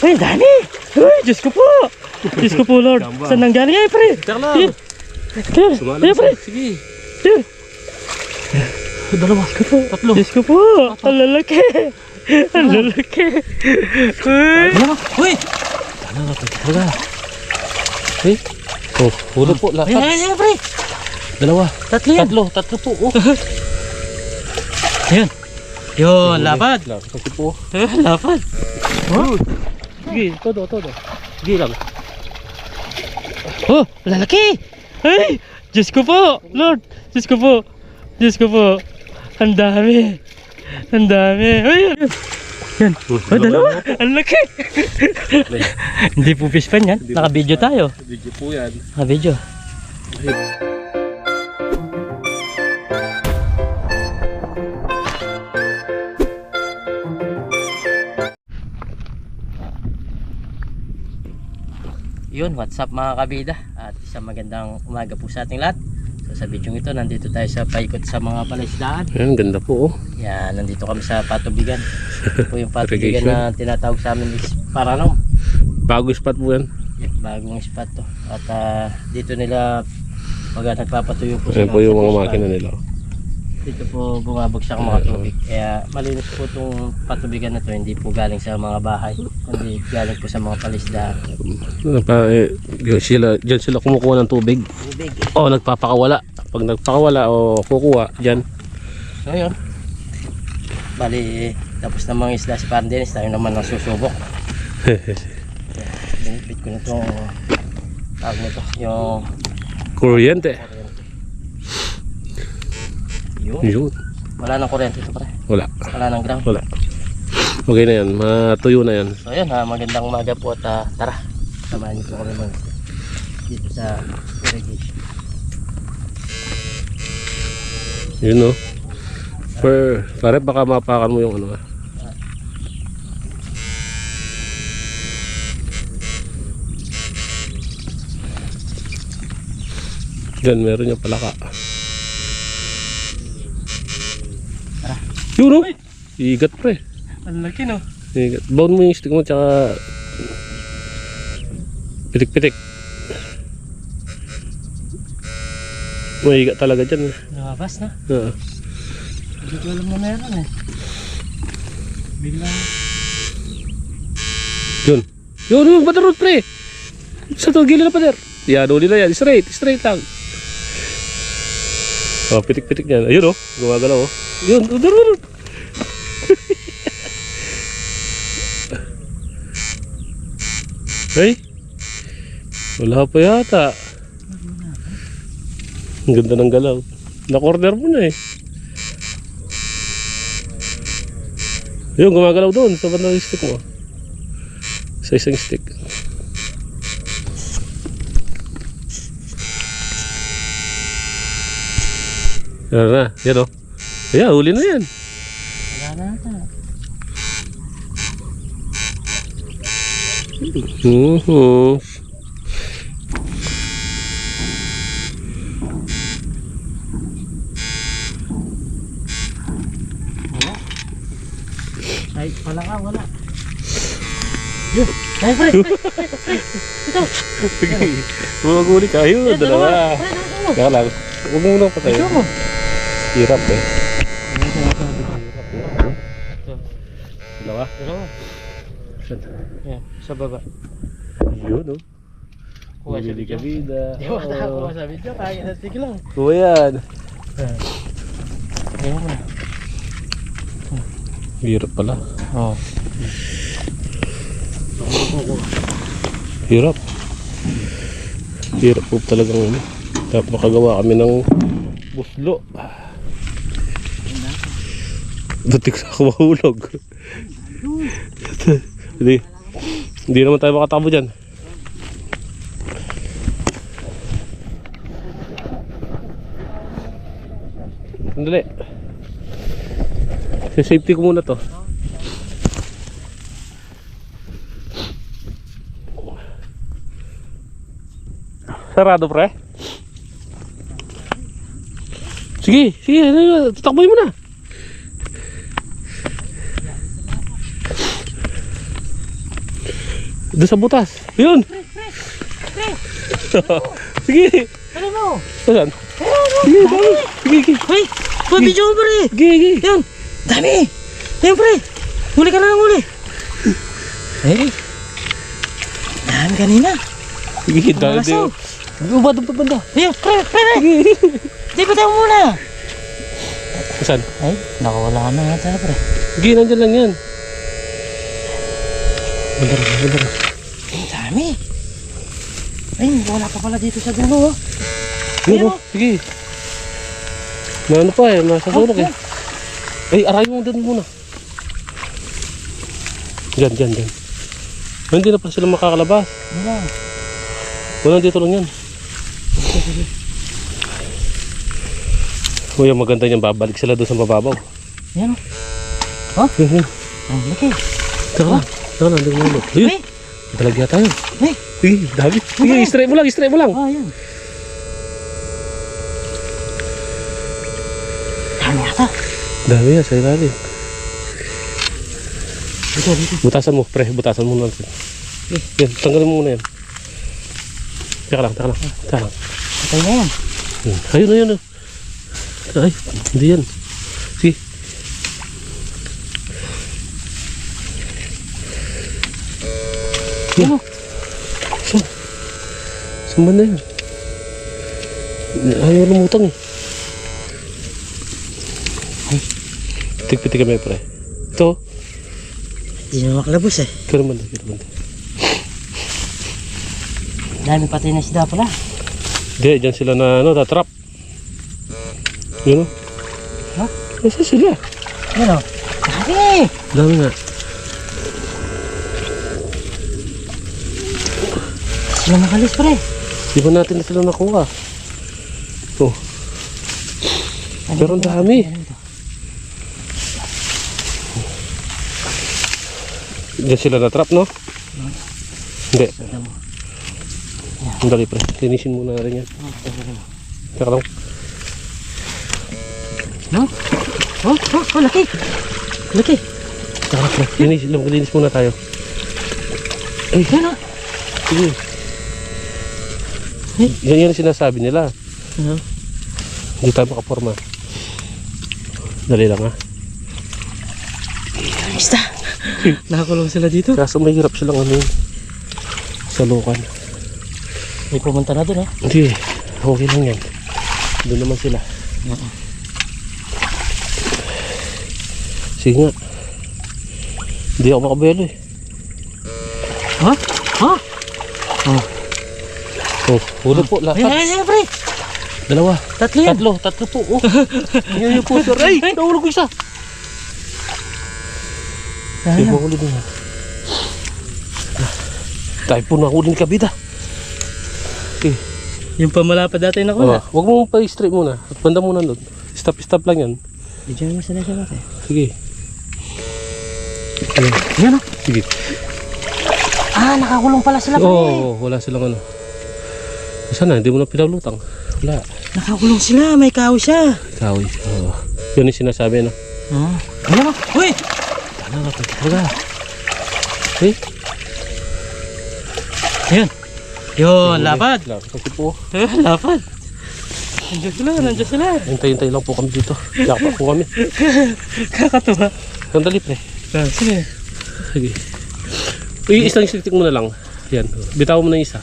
Ay, dami! Ay, Diyos ko po! Diyos ko po, Lord. Saan nang galing? Ay, pre! Tara lang. Sumala Ayun, pre! Sige. Ayun. Dalawa. Tatlo. Diyos ko po! Ang lalaki! Ang lalaki! Dalawa. Uy! Dalawa. Dalawa. Hey. Oh, hulog po. Lahat. ay, ay, pre! Dalawa. Tatlo yan! Tatlo. Tatlo po. Oh. Ayun! Yun, lapad! Lapad po. Ayun, lapad! Oh! Sige, todo, todo. Sige lang. Oh, lalaki! Ay! Diyos ko po! Lord! Diyos ko po! Diyos ko po! Ang dami! Ang dami! Ay! Yan! Oh, dalawa! Ang laki! Hindi po fish pan yan. Naka-video tayo. Video po yan. Naka-video. Yun, what's up mga kabida At isang magandang umaga po sa ating lahat So sa video ito, nandito tayo sa paikot sa mga palaisdaan Ayan, ganda po. Oh. Yan, nandito kami sa patubigan Ito po yung patubigan na tinatawag sa amin is Paranom Bago spot po yan. Yan, bagong spot to At ah, dito nila pag nagpapatuyo po Ayan sila po yung mga makina nila. Dito po bumabagsak ang mga tubig Kaya malinis po itong patubigan na to Hindi po galing sa mga bahay Kundi galing po sa mga palisdaan pa, eh, sila, dyan sila kumukuha ng tubig. Tubig O nagpapakawala. Pag nagpakawala o kukuha, dyan. So yun. Bali, tapos na mga isda si Parang Dennis, tayo naman ang susubok. Binipit ko na itong tawag nito, yung Kuryente. Yun. Yun. Wala nang kuryente ito pare. Wala. Wala nang ground. Wala. Okay na yan. Matuyo na yan. So yun ha, magandang umaga po at ah, tara. Samahan niyo po kami mag dito sa irrigation. Yun no. Per, pare baka mapakan mo yung ano ah. Diyan, meron yung palaka. Yun no. Igat pre. Ang laki no? Igat. Baon mo yung stick mo tsaka pitik-pitik. Maigat talaga dyan. eh. Lumabas na. Oo. Hindi ko alam na meron eh. Biglang Yun. Yun, yun, padarot pre. Sa to, gila na pader. Yan, uli na yan. Straight, straight lang. Oh, pitik-pitik niyan. Ayun oh, gumagalaw oh. Yun, udar, Ay. Wala pa yata. Ang ganda ng galaw. Na-corner mo na eh. Yun, gumagalaw doon sa bandang stick mo. Sa isang stick. Yan na, yan o. Ayan, huli na yan. wala na ata. Mhm. Wala. Ay, wala ka, wala. Yun, ay pre, ito. Bumaguli ka. Ayun, dalawa. Kaya lang, huwag mo nang patay. Ito mo. Hirap eh. Yan, sa baba. Yun o. Kuha sa video. ka bida. Di ba nakakuha sa video? Kaya na stick lang. Kuha yan. Ayaw mo na. Hirap pala. Oo. Hirap. Hirap po talagang ano. Dapat makagawa kami ng buslo. Dating sa ako mahulog. Hindi. Hindi naman tayo makatakbo dyan. Sandali. Sa safety ko muna to. Sarado pre. Sige, sige, tatakboy mo na. Doon sa butas. Yun. Sige. Ano mo? Saan? Sige, dami. Sige, sige. Hoy! Video mo pre! Sige, sige. Yan! Dami! Yan pre! Huli ka na ng huli! Hey! Dami kanina! Sige, dami. Malasaw. Baba, doon pa banda. Ayun! Pre! Pre! Pre! Di ba tayo muna? Saan? Ay, nakawala na nga tayo pre. Sige, nandyan lang yan. Rin. Ay, dami! Ay, wala pa pala dito sa dulo oh. Ayun, oh. Sige. Na ano pa eh, masasunog Oh, eh. Ay, aray mo doon muna. Diyan, diyan, diyan. Hindi na pa sila makakalabas. Wala. Wala dito lang yan. Kuya, maganda niyan. Babalik sila doon sa mababaw. Yan oh. Yun, yun. Ang laki. Teka lang. Teka lang, hindi. Ayun, Ay! talagya tayo. Ay! Sige, dami. Sige, Okay. istray mo lang, istray mo lang. Ah, yan. Dami ata. Dami yan, sa ilalim. Dito, dito. Butasan mo, pre. Butasan mo natin. Yan, tanggalin mo muna yan. Teka lang, teka lang. Teka lang. Patay na yan. Yun. Ayun, ayun. ayun. Ay, hindi yan. Yan oh. Saan? Saan ba na yan? Ayaw lumutang eh. Ay. Tigpitik kami pre. Ito. Hindi na makalabos eh. Ito naman. Ito naman. Dami patay na isda pala. Hindi, dyan sila na ano, tatrap. Yun o. Ha? Nasa sila? Yan oh. Dami! Dami nga. Sila makalis pre. Di ba natin na sila nakuha? Oh, Ano pero ang dami. Diyan sila na-trap, no? Hindi. Ang dali, pre. Linisin muna rin yan. Teka lang. No? Oh, oh, oh, laki. Laki. Teka lang, pre. Linis, linis muna tayo. Ay, Yan oh. sige. Yan yan ang sinasabi nila. Ano? Hindi tayo makaporma. Dali lang, ha? Isda. Nakakulong sila dito. Kaso mahirap silang ano yun. Salukan. May pumunta na doon oh. Hindi. Okay lang yan. Doon naman sila. Oo. Sige nga. Hindi ako makabelo eh. Ha? Ha? Oh, huli po. Ayan, Lahat. ayan, ayan, pre. Dalawa. Tatlo yan. Tatlo. Tatlo po. Oh. Yun yung po sir. Ay! Nahulog ko isa. Ayan. mahuli din yan. Ah, Tayo po nahuli ni Kabida. Okay. Yung pamalapad dati na Oh, wag mo pa-straight muna. At banda muna doon. Stop, stop lang yan. Diyan mo sila siya natin. Sige. Yan oh. Sige. Ah, nakakulong pala sila. Oo, oh, wala silang ano. Sana, hindi mo na pinalutang. Wala. Nakakulong sila, may kaw siya. Kawi. Oo. Yun yung sinasabi na. Ah. Ayan oh. Uy! Talaga, talaga. Eh, Ayan. Yun, lapad. Lapad. Kasi po. Eh, lapad. Nandiyan sila, nandiyan sila. Hintay-hintay lang po kami dito. Yakpa po kami. Kakatuwa. Sandali pre. Ah, sige. Sige. Uy, isang stick mo na lang. Yan. Bitaw mo na isa.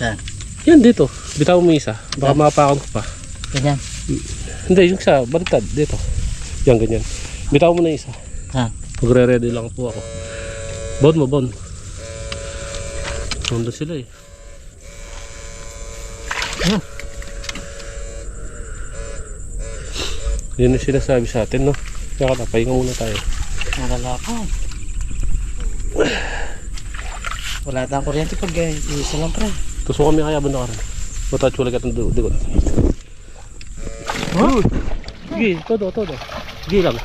Saan? Yan dito. Bitaw mo isa. Baka mapakan ko pa. Ganyan. Hindi, yung isa. Baliktad. Dito. Yan, ganyan. Bitaw mo na isa. Ha? Magre-ready lang po ako. Bon mo, bon. Nandun sila eh. Ayan. Yun yung sinasabi sa atin, no? Kaya ka pahinga muna tayo. Nalalakad. Wala tayong kuryente pag eh, isa lang pre. Tuso kami kaya banda ka rin. Matouch wala ka itong dikot. Oh? Sige, todo, todo. Sige lang.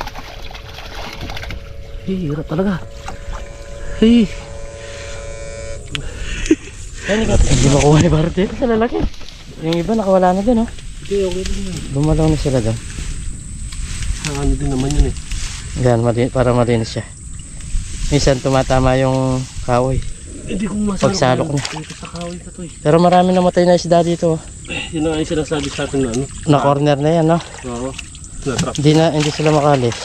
Hirap talaga. Hey. Hindi makuha ni Bart dito sa lalaki. Yung iba nakawala na dun oh. Sige, okay lang yan. Lumalaw na sila. Ah, Ano din naman yun eh. Yan, mali para malinis siya. Minsan tumatama yung kahoy. Hindi ko masalok. Pagsalok na. Ito sa kahoy pa to eh. Pero marami namatay na isda dito. oh. Yun na nga yung sinasabi sa atin na ano. Na corner na yan, no? Oo. Na-trap. Hindi na, hindi sila makalis.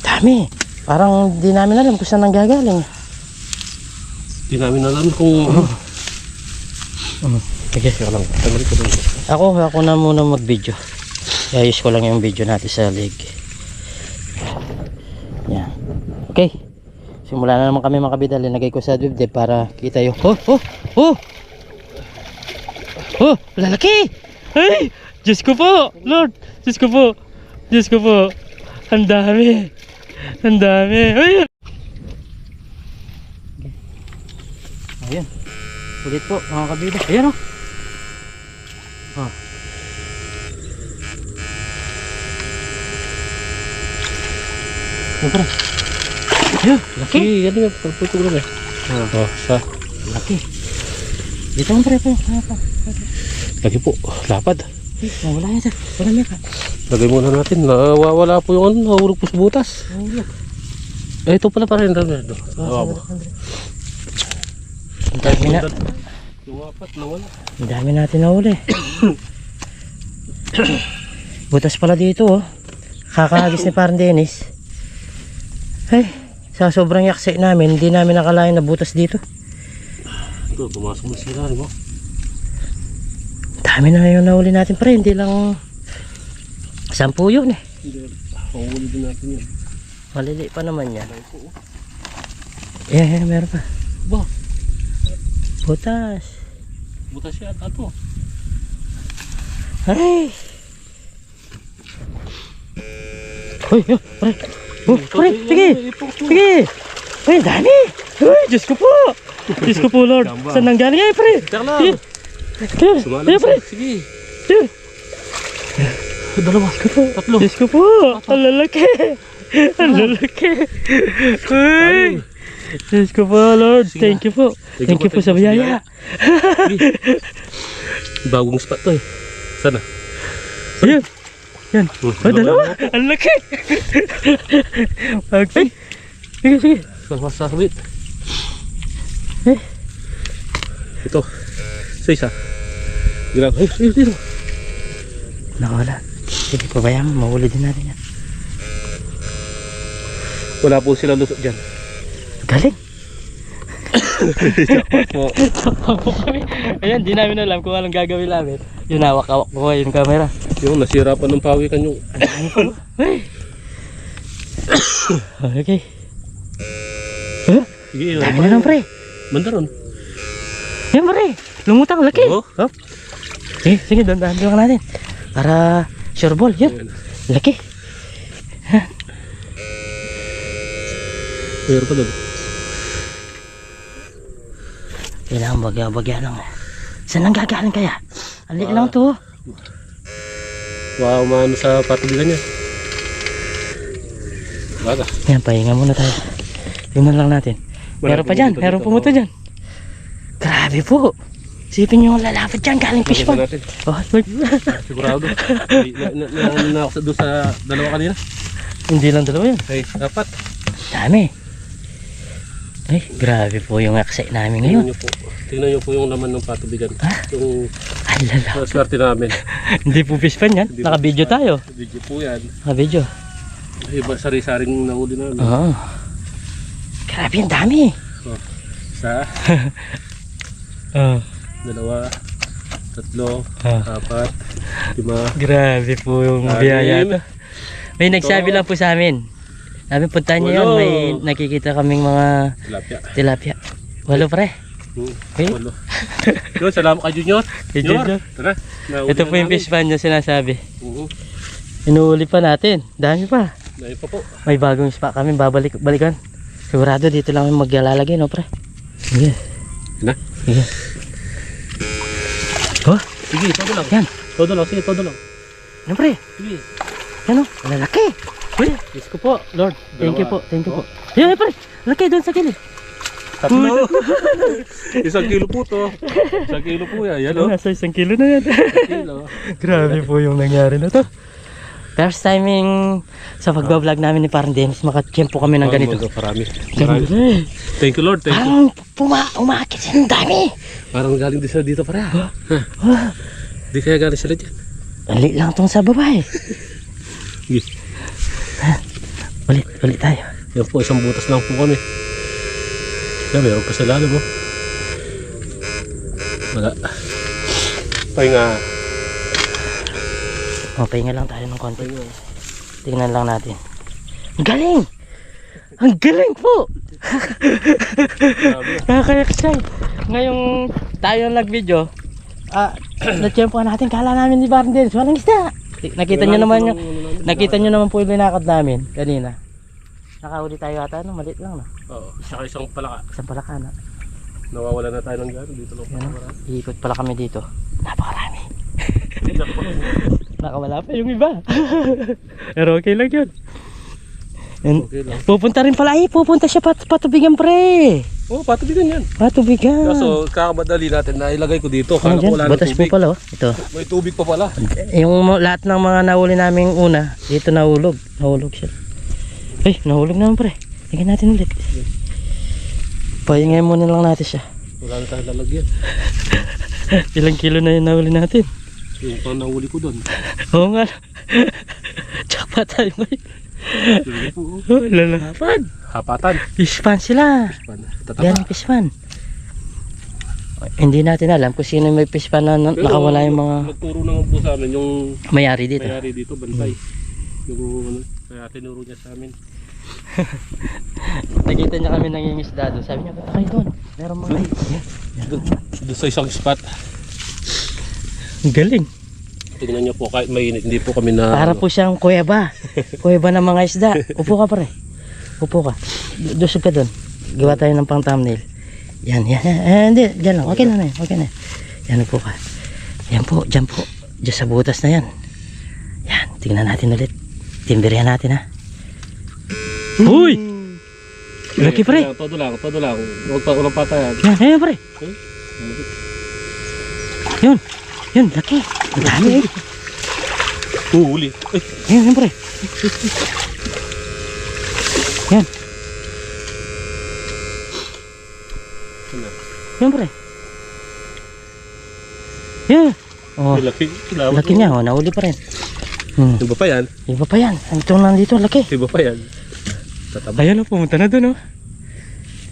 Dami. Parang di namin alam kung saan nanggagaling. Hindi namin alam kung... Sige. Kaya lang. Tanggalin ko dun. Ako, ako na muna mag-video. Ayos ko lang yung video natin sa leg. Yan. Okay. Simula na naman kami mga kabidal. Linagay ko sa dibdib para kita yung... Oh! Oh! Oh! Oh! Lalaki! Ay! Diyos ko po! Lord! Diyos ko po! Diyos ko po! Ang dami! Ang dami! Ayun! Ayun. Ulit po mga kabidal. Ayan oh! Oh. Siyempre. Ayun, laki. Yan nga. Pagputo ko lang eh. Oh, sa... Laki. Dito mo pre, pre. Pa? Lagi po. Lapad. Eh, Wala yan sir. Wala yan ka. Lagay muna natin. Nawawala po yung ano. Nahulog po sa butas. Wala. Eh, ito pala pa rin. Ronaldo. Ah, Awa Ang dami na. Yung apat na wala. Ang dami natin nahuli. Butas pala dito oh. Kakahagis ni parang Dennis. Ay, sa sobrang yaksay namin, hindi namin nakalain na butas dito. Ito, tumasok na sila. Ano? Dami na yung nahuli natin pre, hindi lang sampu yun eh. Hindi. Panguli din natin yan. Malili pa naman yan. Yeah, yeah, meron pa. Ba? Butas. Butas yan. Ato. Aray! Uy, uy, pre. Oh, pre, sige. Sige. Uy, dami. Uy, Diyos ko po. Diyos ko po, Lord. Saan nang galing ay, pre? Sige. Sige, sige, pre. Sige. Sige. Dalawa. Tatlo. Diyos ko po. Ang lalaki. Ang lalaki. Uy. Diyos ko po, Lord. Sige. Thank you po. Thank you po sa biyaya. Bagong spot to eh. Sana. Ayan. Yan. Oh, dalawa. Ang laki. Okay. Sige, sige. Mas masakit. Eh. Ito. Sa isa. Grabe. Ay, ay, dito. Nakawala. Sige, pabayaan mo. Mahuli din natin yan. Wala po sila lusot dyan. Galing. Ayan, di namin alam kung anong gagawin namin. Yun, hawak-hawak ko yung camera. Yung nasira pa ng pawikan yung... Ay. okay. Huh? Sige, Dami na lang, pre. Banda ron. Yan, pre. Lumutang, laki. Oo. Oh. Sige, sige, doon dahan lang natin. Para sure ball. Yan, laki. Mayroon pa doon. Kailangan bagya-bagya lang. Saan nang gagaling kaya? Ali lang to. Wow, maano sa patubigan niya. Baga. Yan, pahinga muna tayo. Tingnan lang natin. Meron pa dyan, meron pumunta dyan. Grabe po. Sipin nyo yung lalapad dyan, galing fish pond. Oh. Sigurado. Ay, na, na, na, na, ako sa- doon sa dalawa kanina. Hindi lang dalawa yan. Ay, dapat. Dami. Ay, grabe po yung aksay namin Tingnan ngayon. po. Tingnan niyo po yung laman ng patubigan. Ah. Yung Ay, lala. uh, swerte namin. Hindi po fish pan yan. Hindi po Naka-video tayo. Video po yan. Naka-video. Iba sari-saring nahuli namin. Oo. Grabe, ang dami. Isa, Oh, dalawa, tatlo, Ah. apat, lima. grabe po yung Anim. biyaya to. May nagsabi lang po sa amin. Sabi, puntahan niyo. Walo. May nakikita kaming mga Tilapia. tilapia. Walo pre. Hmm. Eh? Walo. Yun, salamat kay Junior. Kay Junior. Tara. Ito po yung fish pan niya sinasabi. Oo. Inuuli pa natin. Dami pa. Dahil pa po. May bagong spot kami. Babalik, balikan. Sigurado dito lang yung maglalagay, no pre? Sige. Na? Sige. Oh, Sige, todo lang. yan. Todo lang, sige, todo lang. Ano pre? Sige. Yan o. Lalaki. Uy, Diyos ko po. Lord, thank you po. Thank you po. Yan, yan pre. Laki doon sa gilid. Tatlo. Isang kilo po to. Isang kilo po yan. Yan o. Nasa isang kilo na yan. Kilo. Grabe po yung nangyari na to. First timing sa pagbablog namin ni Parang Dennis, makachempo kami ng ganito. Ganda eh. Thank you Lord, thank you. Parang puma, umakit siya ng dami. Parang galing din sila dito para. Di kaya galing sila dyan. Ulit lang tong sa baba eh. Yes. Ulit, ulit tayo. Yan po, isang butas lang po kami. Yan, meron pa sa lalo mo. Wala. Pahinga. O, pahinga lang tayo ng konti. Pahinga. Tingnan lang natin. Ang galing! Ang galing po! Nakaka-excite. Ngayong tayo nag-video, ah, na-tsempohan natin, kala namin ni Baron Dennis, walang isda. Nakita nyo naman yung, nakita nyo naman po yung linakad namin kanina. Nakahuli tayo ata, no? Malit lang, no? Oo, saka isang palaka. Isang palaka, no? Nawawala na tayo ng gano'n. Dito lang. Yan? Iikot pala kami dito. Napakarami. Nakawala pa yung iba. Pero okay lang yun. And, Okay lang. pupunta rin pala, ay, pupunta siya pat patubigan pre. Oo, oh, patubigan yan. Patubigan. Kaso, kakamadali natin na ilagay ko dito. Ano Kala ko dyan? wala Batas po tubig. pala, oh. Ito. May tubig pa pala. Yung lahat ng mga nahuli naming una, dito nahulog. Nahulog siya. Ay, nahulog naman pre. Tingnan natin ulit. Pahingay muna lang natin siya. Wala na tayong lalagyan. Ilang kilo na yung nahuli natin. Yung pang nahuli ko doon. Oo nga. Tsaka tayo ngayon. Lalapan. Hapatan. Fish pan sila. Tatapa. Yan ang fish pan. Hindi natin alam kung sino may fish pan na Pero, nakawala yung mga Nagturo naman po sa amin yung mayari dito. mayari dito, bantay. Yung ano, kaya tinuro niya sa amin. Nakita niya kami nangingisda doon. Sabi niya, ba't kayo doon? Meron mga. Doon, sa isang spot. Galing. Tingnan niyo po, kahit mainit, hindi po kami na... Para po siyang kuweba. kuweba ng mga isda. Upo ka pare. Upo ka. Dusog ka doon. Gawa tayo ng pang thumbnail. Yan, yan. yan. Eh, hindi, dyan lang. Okay na na yan. Okay na. Yan, upo ka. Yan po, dyan po. Dyan sa butas na yan. Yan, tingnan natin ulit. Timbirihan natin ha. Uy! Laki pre. Kaya, Todo lang, todo lang. Huwag pa, walang patayan. Yan, yan pre. Yun. Yun, laki. Ang dami eh. Huli. Ay, Yan, yan pre. Yan. ano? Yan pre. Yan. Oh, laki. Laki niya. Oh, nahuli pa rin. Hmm. Iba pa yan. Iba pa yan. Ito nandito, laki. Iba pa yan. Tataba. Ayan na, pumunta na doon, oh.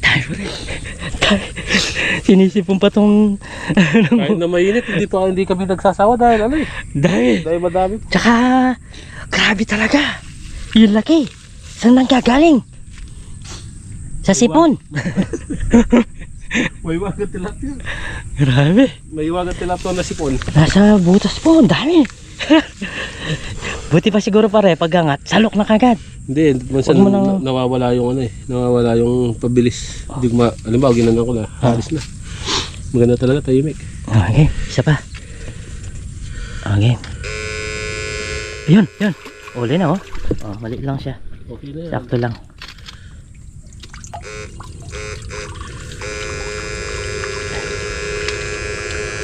Tayo pre. Tayo. Sinisipon pa tong... Kahit na mainit, hindi pa hindi kami nagsasawa dahil ano eh. Dahil. Dahil madami. Tsaka, grabe talaga. Yung laki. Saan nang gagaling? Sa sipon. May iwagan tilapia. Grabe. May iwagan tilapia na sipon. Nasa butas po, dami. Buti pa siguro pare, pag-angat, salok na kagad. Hindi, minsan mo nang- na- nawawala yung ano eh. Nawawala yung pabilis. Hindi ko ma... Alam ba, ginanong ko na. Halis na. Maganda talaga, tahimik. Okay, isa pa. Okay. Yun, yun. Uli na oh. Oh, mali lang siya. Okay na yan. Sakto lang.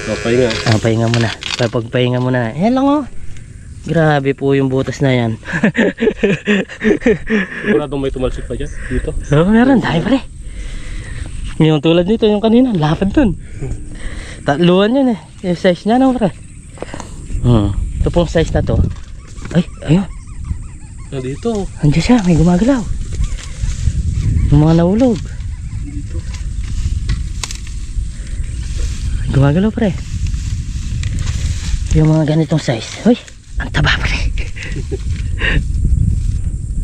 Okay nga. Ah, pahinga muna. Kapag pahinga muna. Yan lang oh. Grabe po yung butas na yan. Siguradong may tumalsik pa dyan. Dito. Oo, meron. Dahil pare. Yung tulad nito, yung kanina, lapad dun. Tatluan yun eh. Yung size niya, no, pare? Hmm. Ito pong size na to. Ay, ayun. Nandito. Andiyan siya, may gumagalaw. Yung mga nahulog. Dito. Gumagalaw pre. Yung mga ganitong size. Uy, ang taba pre.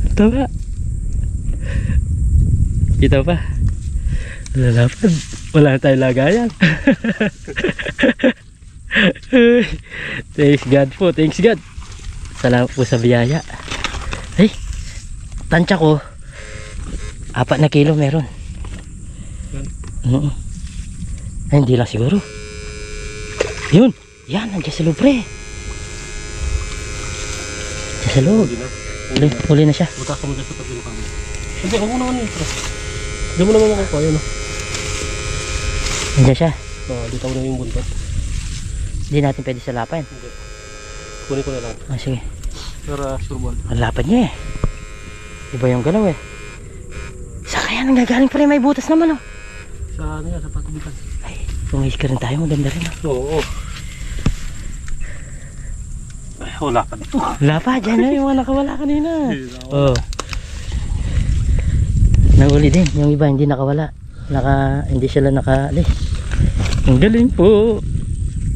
ang taba. Kita pa. Lalapad. Wala na tayong lagayan. Thanks God po. Thanks God. Salamat po sa biyaya. Ay, tansya ko. Apat na kilo meron. Oo. Ay, hindi lang siguro. Yun. Yan, nandiyan sa loob pre. Nandiyan sa loob. Hindi na. Huli, huli na siya. Butas ka mo dyan sa ng kami. Hindi, ako naman yun. Diyan mo naman. Ayun o. Nandiyan siya. Oh, dito ko na yung buntot. Hindi natin pwede salapan. Kunin ko na lang. Ah, sige. Para sure ball. Ang lapad niya eh. Iba yung galaw eh. Saan kaya nanggagaling pre? May butas naman oh. Sa ano yan, sa patubigan. Ay, tumihis ka rin tayo. Maganda rin oh. Oo. Ay, wala ka dito. Wala pa, dyan na yung mga nakawala kanina. Oh. Nahuli din. Yung iba hindi nakawala. Naka, hindi sila nakaalis. Ang galing po.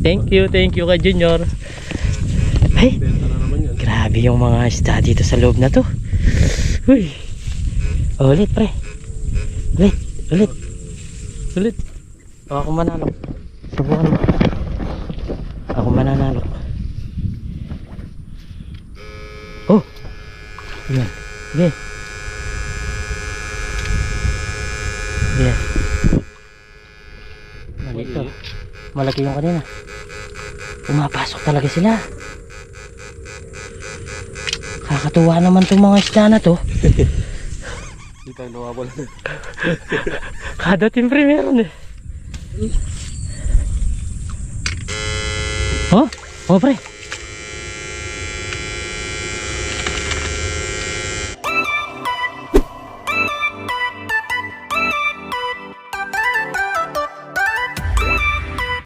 Thank you, thank you kay Junior. Ay, grabe yung mga isda dito sa loob na to. Uy. Ulit, pre. Ulit, ulit. Ulit. O, ako manalo. Subukan mo. Ako mananalo. Oh. Yan. Sige. Yes. Malito. Malaki yung kanina. Pumapasok talaga sila. Kakatuwa naman itong mga isda na to. Hindi tayo nawawala. Kada team pre meron eh. Oh, oh pre.